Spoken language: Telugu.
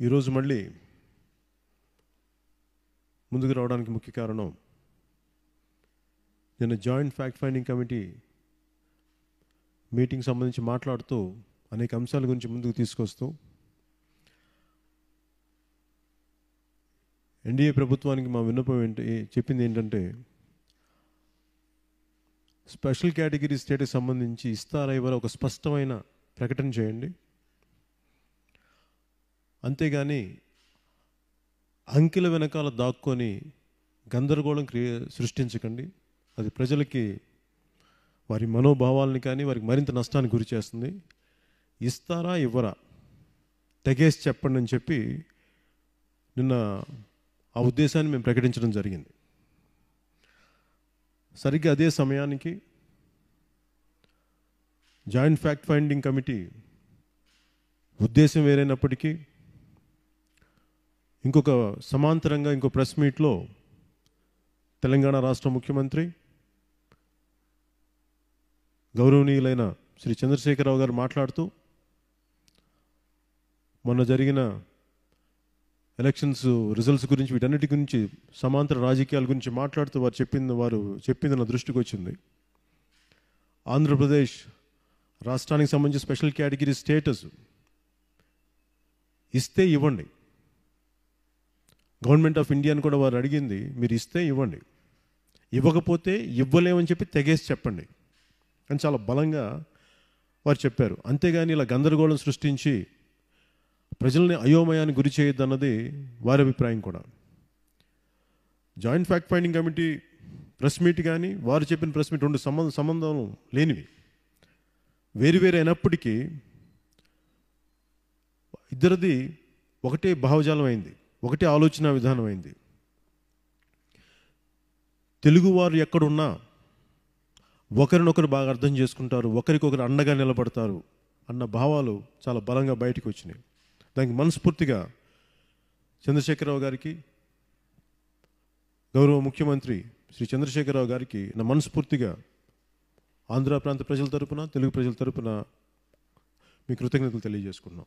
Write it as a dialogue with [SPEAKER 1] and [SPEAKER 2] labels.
[SPEAKER 1] ఈరోజు మళ్ళీ ముందుకు రావడానికి ముఖ్య కారణం నిన్న joint fact finding committee meeting సంబంధించి మాట్లాడుతూ అనేక అంశాల గురించి ముందుకు తీసుకొస్తూ ఎన్డీఏ ప్రభుత్వానికి మా విన్నపం ఏంటి చెప్పింది ఏంటంటే స్పెషల్ కేటగిరీ స్టేట్కి సంబంధించి ఇస్తారా ఇవ్వరా ఒక స్పష్టమైన ప్రకటన చేయండి. అంతేగాని అంకెల వెనకాల దాక్కొని గందరగోళం క్రియ సృష్టించకండి. అది ప్రజలకి వారి మనోభావాలని కానీ వారికి మరింత నష్టానికి గురి చేస్తుంది. ఇస్తారా ఇవ్వరా? తెగేసి చెప్పండి అని చెప్పి నిన్న ఆ ఉద్దేశాన్ని మేము ప్రకటించడం జరిగింది. సరిగ్గా అదే సమయానికి జాయింట్ ఫ్యాక్ట్ ఫైండింగ్ కమిటీ ఉద్దేశం వేరైనప్పటికీ ఇంకొక సమాంతరంగా ఇంకో ప్రెస్ మీట్లో తెలంగాణ రాష్ట్ర ముఖ్యమంత్రి గౌరవనీయులైన శ్రీ చంద్రశేఖరరావు గారు మాట్లాడుతూ మొన్న జరిగిన ఎలక్షన్స్ రిజల్ట్స్ గురించి వీటన్నిటి గురించి సమాంతర రాజకీయాల గురించి మాట్లాడుతూ వారు చెప్పింది వారు చెప్పింది నా దృష్టికి వచ్చింది. ఆంధ్రప్రదేశ్ రాష్ట్రానికి సంబంధించి స్పెషల్ కేటగిరీ స్టేటస్ ఇస్తే ఇవ్వండి. గవర్నమెంట్ ఆఫ్ ఇండియాని కూడా వారు అడిగింది మీరు ఇస్తే ఇవ్వండి. ఇవ్వకపోతే ఇవ్వలేమని చెప్పి తెగేసి చెప్పండి అని చాలా బలంగా వారు చెప్పారు. అంతేగాని ఇలా గందరగోళం సృష్టించి ప్రజల్ని అయోమయానికి గురి చేయొద్దు అన్నది వారి అభిప్రాయం కూడా. Joint fact finding committee press meet కానీ వారు చెప్పిన ప్రెస్ మీట్ రెండు సంబంధం సంబంధం లేనివి. వేరు వేరు అయినప్పటికీ ఇద్దరిది ఒకటే భావజాలం అయింది. ఒకటే ఆలోచన విధానం అయింది. తెలుగువారు ఎక్కడున్నా ఒకరినొకరు బాగా అర్థం చేసుకుంటారు ఒకరికొకరు అండగా నిలబడతారు అన్న భావాలు చాలా బలంగా బయటకు వచ్చినాయి. దానికి మనస్ఫూర్తిగా చంద్రశేఖరరావు గారికి గౌరవ ముఖ్యమంత్రి శ్రీ చంద్రశేఖరరావు గారికి నా మనస్ఫూర్తిగా ఆంధ్ర ప్రాంత ప్రజల తరపున తెలుగు ప్రజల తరపున మీ కృతజ్ఞతలు తెలియజేసుకున్నాం